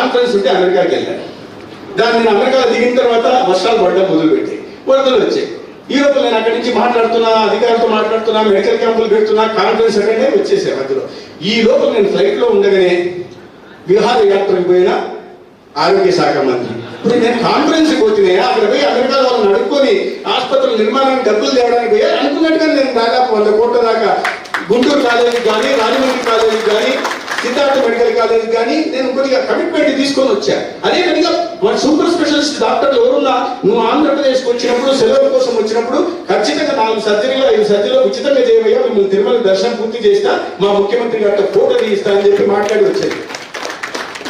Conference ఉంటే అమెరికాకి వెళ్ళాను దాన్ని నేను అమెరికా దిగిన తర్వాత వర్షాలు పడడం మొదలుపెట్టి వరదలు వచ్చాయి. ఈ లోపల నేను అక్కడి నుంచి మాట్లాడుతున్నా అధికారులతో మాట్లాడుతున్నా మెడికల్ క్యాంపులు పెడుతున్నా కాన్ఫరెన్స్ అంటే వచ్చేసాయి వచ్చేసే మధ్యలో. ఈ లోపల నేను ఫ్లైట్లో ఉండగానే విహారయాత్రకు పోయిన ఆరోగ్య శాఖ మంత్రి. ఇప్పుడు నేను కాన్ఫరెన్స్ పోతున్నాయి అక్కడ పోయి అమెరికాలో వాళ్ళని అడుక్కొని ఆసుపత్రుల నిర్మాణానికి డబ్బులు తేవడానికి పోయారు అనుకున్నట్టుగా నేను దాదాపు వంద కోట్ల దాకా గుంటూరు కాలేజీకి కానీ రాజమండ్రి కాలేజీకి కానీ సిద్ధార్థ మెడికల్ కాలేజ్ కానీ నేను కొద్దిగా కమిట్మెంట్ తీసుకొని వచ్చా. అదే విధంగా మన సూపర్ స్పెషలిస్ట్ డాక్టర్లు ఎవరున్నా నువ్వు ఆంధ్రప్రదేశ్కి వచ్చినప్పుడు సెలవు కోసం వచ్చినప్పుడు ఖచ్చితంగా నాలుగు సర్జరీలు ఐదు సర్జరీలు ఉచితంగా చేయవయ్యా. మిమ్మల్ని తిరుమల దర్శనం పూర్తి చేస్తా. మా ముఖ్యమంత్రి గారితో ఫోటో తీస్తా అని చెప్పి మాట్లాడి వచ్చాను.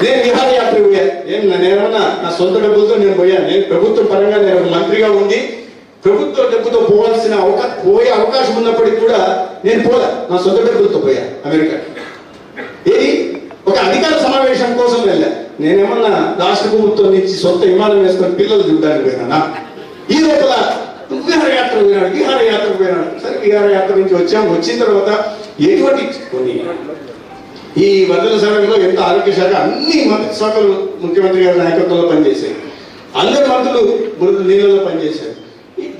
నేను విహారయాత్ర పోయా. ఏం నేనేమన్నా నా సొంత డబ్బులతో నేను పోయాను నేను ప్రభుత్వం పరంగా నేను ఒక మంత్రిగా ఉండి ప్రభుత్వ డబ్బుతో పోవాల్సిన అవకాశం పోయే అవకాశం ఉన్నప్పటికీ కూడా నేను పోలే. నా సొంత డబ్బులతో పోయా అమెరికా. ఏది ఒక అధికార సమావేశం కోసం వెళ్ళా. నేనేమన్నా రాష్ట్ర ప్రభుత్వం నుంచి సొంత విమానం వేసుకొని పిల్లలు చూడడానికి పోయినా ఈ లోపల విహారయాత్ర పోయినాడు విహారయాత్ర పోయినాడు. సరే విహారయాత్ర నుంచి వచ్చాం. వచ్చిన తర్వాత ఎటువంటి కొన్ని ఈ వరదల సమయంలో ఎంత ఆరోగ్య శాఖ అన్ని మంత్రి శాఖలు ముఖ్యమంత్రి గారి నాయకత్వంలో పనిచేశాయి. అందరి మంత్రులు మృదు నీళ్ళలో పనిచేశారు.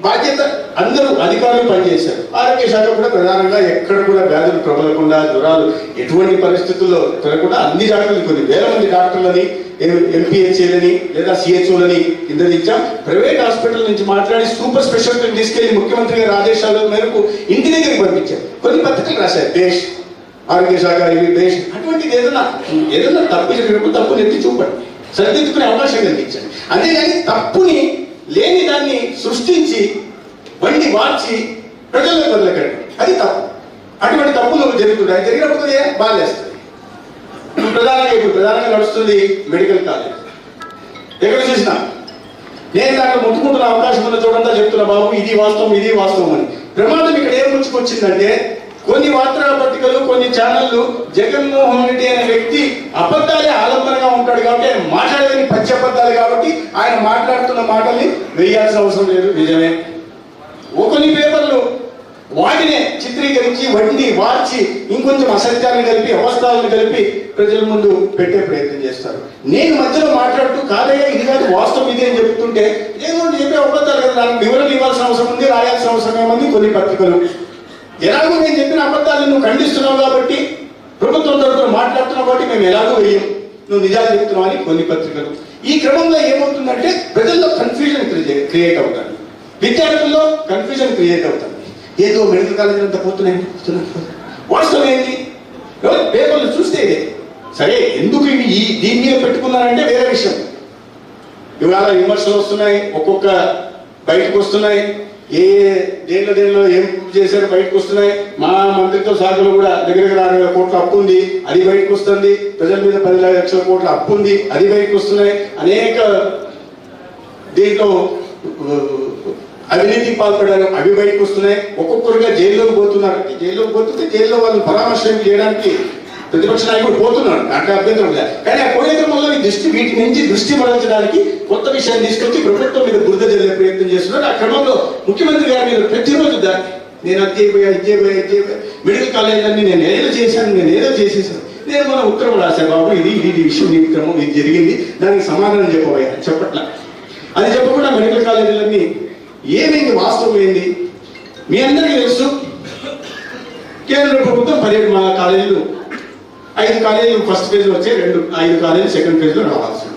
బాధ్యత అందరూ అధికారులు పనిచేశారు. ఆరోగ్య శాఖ కూడా ప్రధానంగా ఎక్కడ కూడా వ్యాధులు ప్రబలకుండా జ్వరాలు ఎటువంటి పరిస్థితుల్లో తిరగకుండా అన్ని డాక్టర్లు కొన్ని వేల మంది డాక్టర్లని ఎంపీహెచ్ఏలని లేదా సిహెచ్ఓలని ఇంద్రదించాం. ప్రైవేట్ హాస్పిటల్ నుంచి మాట్లాడి సూపర్ స్పెషాలిటీ తీసుకెళ్ళి ముఖ్యమంత్రి గారి ఆదేశాల మేరకు ఇంటి దగ్గరికి పంపించారు. కొన్ని పత్రికలు రాశారు. దేశ్ ఆరోగ్య శాఖ ఇవి దేశ్ అటువంటిది ఏదైనా ఏదైనా తప్పు జరిగినప్పుడు తప్పుని ఎత్తి చూపండి. సరిదిద్దుకునే అవకాశం కల్పించండి. అంతేగాని తప్పుని లేని దాన్ని సృష్టించి బండి మార్చి ప్రజల్లో వదిలేకండి. అది తప్పు. అటువంటి తప్పులు జరుగుతుంటాయి. జరిగినప్పుడు ఏ? బాధేస్తుంది. ప్రధానంగా ఇప్పుడు ప్రధానంగా నడుస్తుంది మెడికల్ కాలేజ్. ఎక్కడ చూసినా? నేను దాంట్లో ముట్టుకుంటున్న అవకాశం ఉన్న చూడంతా చెప్తున్నా బాబు ఇది వాస్తవం ఇది వాస్తవం అని. ప్రమాదం ఇక్కడ ఏం ముంచుకొచ్చిందంటే కొన్ని వార్తా పత్రికలు కొన్ని ఛానళ్ళు జగన్మోహన్ రెడ్డి అనే వ్యక్తి అబద్ధాలే ఆలంబనగా ఉంటాడు కాబట్టి ఆయన మాట్లాడేది పచ్చి అబద్ధాలు కాబట్టి ఆయన మాట్లాడుతున్న మాటల్ని వేయాల్సిన అవసరం లేదు. నిజమే. కొన్ని పేపర్లు వాటినే చిత్రీకరించి వండి వార్చి ఇంకొంచెం అసత్యాన్ని కలిపి అవస్థలను కలిపి ప్రజల ముందు పెట్టే ప్రయత్నం చేస్తారు. నేను మధ్యలో మాట్లాడుతూ కాదయ్యా ఇది కాదు వాస్తవం ఇది అని చెప్తుంటే ఏదో చెప్పే అబద్ధాలు కదా దానికి వివరణ ఇవ్వాల్సిన అవసరం ఉంది రాయాల్సిన అవసరం ఏముంది? కొన్ని పత్రికలు. ఎలాగో నేను చెప్పిన అబద్ధాలను నువ్వు ఖండిస్తున్నావు కాబట్టి ప్రభుత్వం తరఫున మాట్లాడుతున్నావు కాబట్టి మేము ఎలాగో వేయం. నువ్వు నిజాలు చెప్తున్నావు అని కొన్ని పత్రికలు. ఈ క్రమంలో ఏమవుతుందంటే ప్రజల్లో కన్ఫ్యూజన్ క్రియేట్ అవుతాను విద్యార్థుల్లో కన్ఫ్యూజన్ క్రియేట్ అవుతుంది. ఏదో మెడికల్ కాలేజీ అంతా పోతున్నాయి. వాస్తవం ఏంటి? పేపర్లు చూస్తే ఇదే. సరే ఎందుకు ఇవి? ఈ దీని మీద పెట్టుకున్నారంటే వేరే విషయం. ఇవాళ విమర్శలు వస్తున్నాయి ఒక్కొక్క బయటకు వస్తున్నాయి. ఏ దేనిలో దేనిలో ఏం చేశారు బయటకు వస్తున్నాయి? మా మంత్రిత్వ శాఖలో కూడా దగ్గర దగ్గర అరవై కోట్ల అప్పు ఉంది అది బయటకు వస్తుంది. ప్రజల మీద పది లక్షల కోట్ల అప్పు ఉంది అది బయటకు వస్తున్నాయి. అనేక దీంట్లో ఆ, అవినీతి పాల్పడారు అవి బయటకు వస్తున్నాయి. ఒక్కొక్కరుగా జైల్లోకి పోతున్నారు జైల్లోకి పోతుంటే జైల్లో వాళ్ళని పరామర్శం చేయడానికి ప్రతిపక్ష నాయకుడు పోతున్నాడు దాంట్లో అభ్యంతరం లేదు. కానీ ఆ పోయే ఈ దృష్టి వీటి నుంచి దృష్టి మరల్చడానికి కొత్త విషయాన్ని తీసుకొచ్చి ప్రభుత్వం మీద చేస్తున్నారు. ఆ క్రమంలో ముఖ్యమంత్రి గారు మీద ప్రతిరోజు దాన్ని నేను అది చేయబోయా ఇది చేయబోయా ఇది చేయబోయా మెడికల్ కాలేజీలన్నీ నేను ఏదో చేశాను నేను ఏదో చేసేసాను. నేను మన ఉత్తరం రాశాను బాబు ఇది ఇది ఈ విషయం ఈ క్రమం ఇది జరిగింది. దానికి సమాధానం చెప్పబోయా. చెప్పట్లా. అది చెప్పకుండా మెడికల్ కాలేజీలన్నీ ఏమైంది? వాస్తవం ఏంది? మీ అందరికీ తెలుసు కేంద్ర ప్రభుత్వం పదిహేడు మా కాలేజీలు ఐదు కాలేజీలు ఫస్ట్ ఫేజ్లో వచ్చాయి రెండు ఐదు కాలేజీలు సెకండ్ ఫేజ్లో రావాల్సింది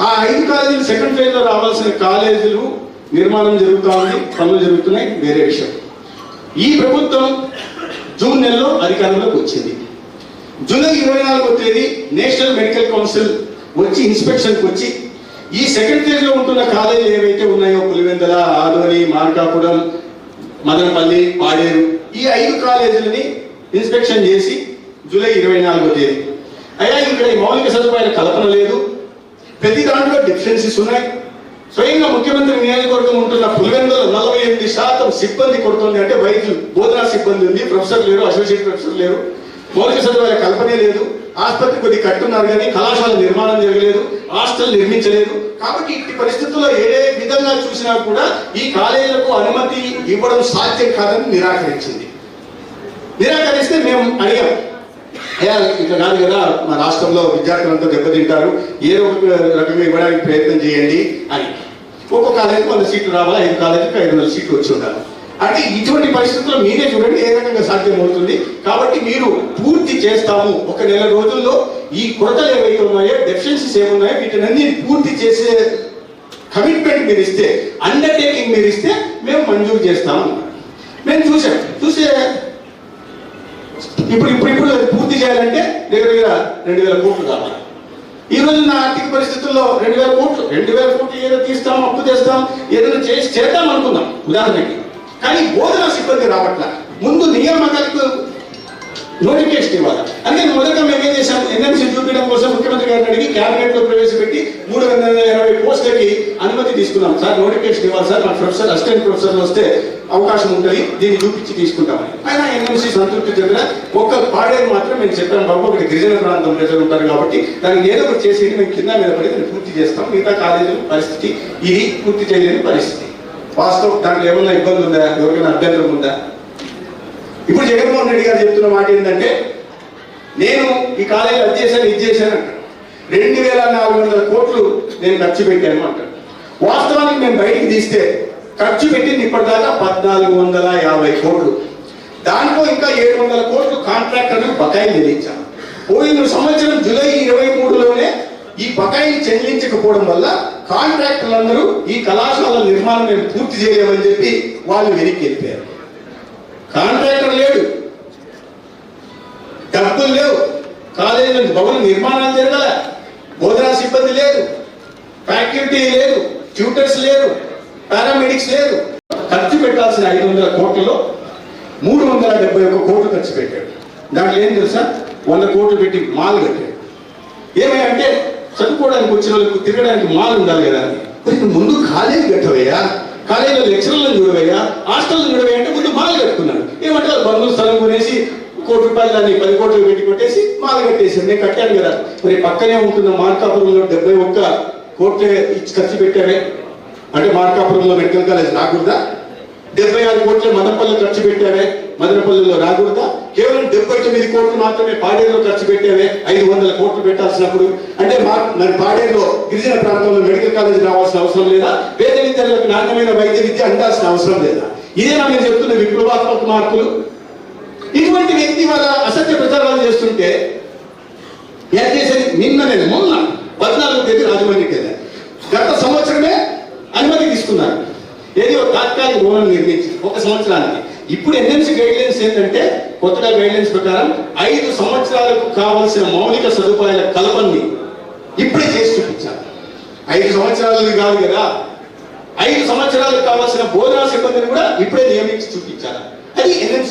ఆ ఐదు కాలేజీలు సెకండ్ ఫేజ్లో రావాల్సిన కాలేజీలు నిర్మాణం జరుగుతూ ఉంది పనులు జరుగుతున్నాయి వేరే విషయం. ఈ ప్రభుత్వం జూన్ నెలలో అధికారంలోకి వచ్చింది. జూలై ఇరవై నాలుగో తేదీ నేషనల్ మెడికల్ కౌన్సిల్ వచ్చి ఇన్స్పెక్షన్కి వచ్చి ఈ సెకండ్ ఫేజ్లో ఉంటున్న కాలేజీలు ఏవైతే ఉన్నాయో పులివెందల ఆదోని మార్కాపురం మదనపల్లి పాడేరు ఈ ఐదు కాలేజీలని ఇన్స్పెక్షన్ చేసి జూలై ఇరవై నాలుగో తేదీ. అయ్యా ఇక్కడ మౌలిక సదుపాయాల కల్పన లేదు. ప్రతి దాంట్లో డిఫరెన్సెస్ ఉన్నాయి. స్వయంగా ముఖ్యమంత్రి నియోజకవర్గం ఉంటున్న పులివెందులో నలభై ఎనిమిది శాతం సిబ్బంది కొడుతుంది. అంటే వైద్యులు బోధనా సిబ్బంది ఉంది ప్రొఫెసర్ లేరు అసోసియేట్ ప్రొఫెసర్ లేరు. మౌలిక సదుపాయాల కల్పనే లేదు. ఆసుపత్రి కొద్ది కట్టున్నారు కానీ కళాశాల నిర్మాణం జరగలేదు హాస్టల్ నిర్మించలేదు. కాబట్టి ఇట్టి పరిస్థితుల్లో ఏ విధంగా చూసినా కూడా ఈ కాలేజీలకు అనుమతి ఇవ్వడం సాధ్యం కాదని నిరాకరించింది. నిరాకరిస్తే మేము అడిగాం ఇట్లా కాదు కదా మా రాష్ట్రంలో విద్యార్థులంతా దెబ్బతింటారు. ఏ ఒక రకంగా ఇవ్వడానికి ప్రయత్నం చేయండి అని. ఒక్కొక్క కాలేజీకి వంద సీట్లు రావాలి? ఐదు కాలేజీకి ఐదు వందల సీట్లు వచ్చి ఉండాలి. అంటే ఇటువంటి పరిస్థితుల్లో మీరే చూడండి ఏ రకంగా సాధ్యమవుతుంది. కాబట్టి మీరు పూర్తి చేస్తాము. ఒక నెల రోజుల్లో ఈ కొరతలు ఏవైతే ఉన్నాయో డెఫిషియన్సీస్ ఏమున్నాయో వీటినన్నీ పూర్తి చేసే కమిట్మెంట్ మీరు ఇస్తే అండర్టేకింగ్ మీరు ఇస్తే మేము మంజూరు చేస్తాము మేము చూసాం చూసే ఇప్పుడు ఇప్పుడు ఇప్పుడు పూర్తి చేయాలంటే దగ్గర దగ్గర రెండు వేల కోట్లు కావాలి. ఈ రోజు నా ఆర్థిక పరిస్థితుల్లో రెండు వేల కోట్లు రెండు వేల కోట్లు ఏదో తీస్తాం అప్పు తెస్తాం ఏదైనా చేసి చేద్దాం అనుకుందాం. ఉదాహరణకి. కానీ బోధన సిబ్బంది రావట్ల. ముందు నియామకాలకు నోటిఫికేషన్ ఇవ్వాలి. అంటే మొదట మేము ఏం చేశాం? ఎన్ఎంసీ చూపించడం కోసం ముఖ్యమంత్రి గారిని అడిగి క్యాబినెట్లో ప్రవేశపెట్టి మూడు వందల ఇరవై పోస్టులకి అనుమతి తీసుకున్నాం. సార్ నోటిఫికేషన్ ఇవ్వాలి సార్. మా ప్రొఫెసర్ అసిస్టెంట్ ప్రొఫెసర్ వస్తే అవకాశం ఉంటుంది. దీన్ని చూపించి తీసుకుంటామని. ఆయన ఎన్ఎంసీ సంతృప్తి చెందిన ఒక్క పాడేది మాత్రం మేము చెప్పాం బాబు ఒకటి గిరిజన ప్రాంతం ప్రజలు ఉంటారు కాబట్టి దానికి ఏదో ఒకటి చేసి మేము కింద మీద పడి దాన్ని పూర్తి చేస్తాం. మిగతా కాలేజీల పరిస్థితి ఇది పూర్తి చేయలేని పరిస్థితి. వాస్తవం దాంట్లో ఏమన్నా ఇబ్బంది ఉందా? ఎవరికైనా అభ్యంతరం ఉందా? ఇప్పుడు జగన్మోహన్ రెడ్డి గారు చెప్తున్న మాట ఏంటంటే నేను ఈ కాలేజీ అది చేశాను ఇది చేశాను రెండు వేల నాలుగు వందల కోట్లు నేను ఖర్చు పెట్టాను అంటాడు వాస్తవానికి మేము బయటికి తీస్తే ఖర్చు పెట్టింది ఇప్పటిదాకా పద్నాలుగు వందల యాభై కోట్లు. దాంట్లో ఇంకా ఏడు వందల కోట్లు కాంట్రాక్టర్లకు బకాయిలు చెల్లించాను పోయిన సంవత్సరం జూలై ఇరవై మూడులోనే ఈ బకాయిలు చెల్లించకపోవడం వల్ల కాంట్రాక్టర్లందరూ ఈ కళాశాల నిర్మాణం మేము పూర్తి చేయలేమని చెప్పి వాళ్ళు వెనక్కి వెళ్ళిపోయారు. కాంట్రాక్టర్ లేడు? డబ్బులు లేవు. కాలేజీలో భవన నిర్మాణాలు జరగల. బోధనా సిబ్బంది లేదు. ఫ్యాకల్టీ లేదు. ట్యూటర్స్ లేరు. పారామెడిక్స్ లేరు ఖర్చు పెట్టాల్సిన ఐదు వందల కోట్లలో మూడు వందల డెబ్బై ఒక్క కోట్లు ఖర్చు పెట్టాడు. దాంట్లో ఏం తెలుసా? వంద కోట్లు పెట్టి మాల్ కట్టాడు. ఏమంటే చదువుకోవడానికి వచ్చిన వాళ్ళకు తిరగడానికి మాల్ ఉండాలి కదా ముందు కాలేజీ కట్టవయ్యా? కాలేజీలో లెక్చరర్లను చూడవయ్యా? హాస్టల్ చూడవయ్యా? అంటే ముందు మాల్ ఏమంటారు ఏమంటే బంధువులు స్థలం కొనేసి కోటి రూపాయలు దాన్ని పది కోట్లు పెట్టి కొట్టేసి మాల కట్టేసి నేను కట్టాను కదా. మరి పక్కనే ఉంటున్న మార్కాపురంలో డెబ్బై ఒక్క కోట్లే ఇచ్చి ఖర్చు పెట్టామే. అంటే మార్కాపురంలో మెడికల్ కాలేజ్ రాకూడదా? డెబ్బై ఆరు కోట్లు మదనపల్లి ఖర్చు పెట్టావే మదనపల్లిలో రాకూడదా? కేవలం డెబ్బై తొమ్మిది కోట్లు మాత్రమే పాడేరులో ఖర్చు పెట్టావే ఐదు వందల కోట్లు పెట్టాల్సినప్పుడు అంటే మా మరి పాడేరులో గిరిజన ప్రాంతంలో మెడికల్ కాలేజ్ రావాల్సిన అవసరం లేదా? పేద విద్యార్థులకు నాణ్యమైన వైద్య విద్య అందాల్సిన అవసరం లేదా? ఇదేనా మీరు చెప్తున్న విప్లవాత్మక మార్పులు. ఇటువంటి వ్యక్తి వాళ్ళ అసత్య ప్రచారాలు చేస్తుంటే ఏం చేసేది నిన్న నేను మొన్న పద్నాలుగు తేదీ రాజమండ్రికి వెళ్ళాను గత సంవత్సరమే అనుమతి తీసుకున్నారు. ఏది ఒక తాత్కాలిక భవనం నిర్మించి ఒక సంవత్సరానికి. ఇప్పుడు ఎన్ఎంసీ గైడ్ లైన్స్ ఏంటంటే కొత్తగా గైడ్ లైన్స్ ప్రకారం ఐదు సంవత్సరాలకు కావలసిన మౌలిక సదుపాయాల కలపని ఇప్పుడే చేసి చూపించాలి ఐదు సంవత్సరాలు కాదు కదా. ఐదు సంవత్సరాలకు కావాల్సిన బోధనా సిబ్బందిని కూడా ఇప్పుడే నియమించి చూపించాలి. అది ఎన్ఎంసీ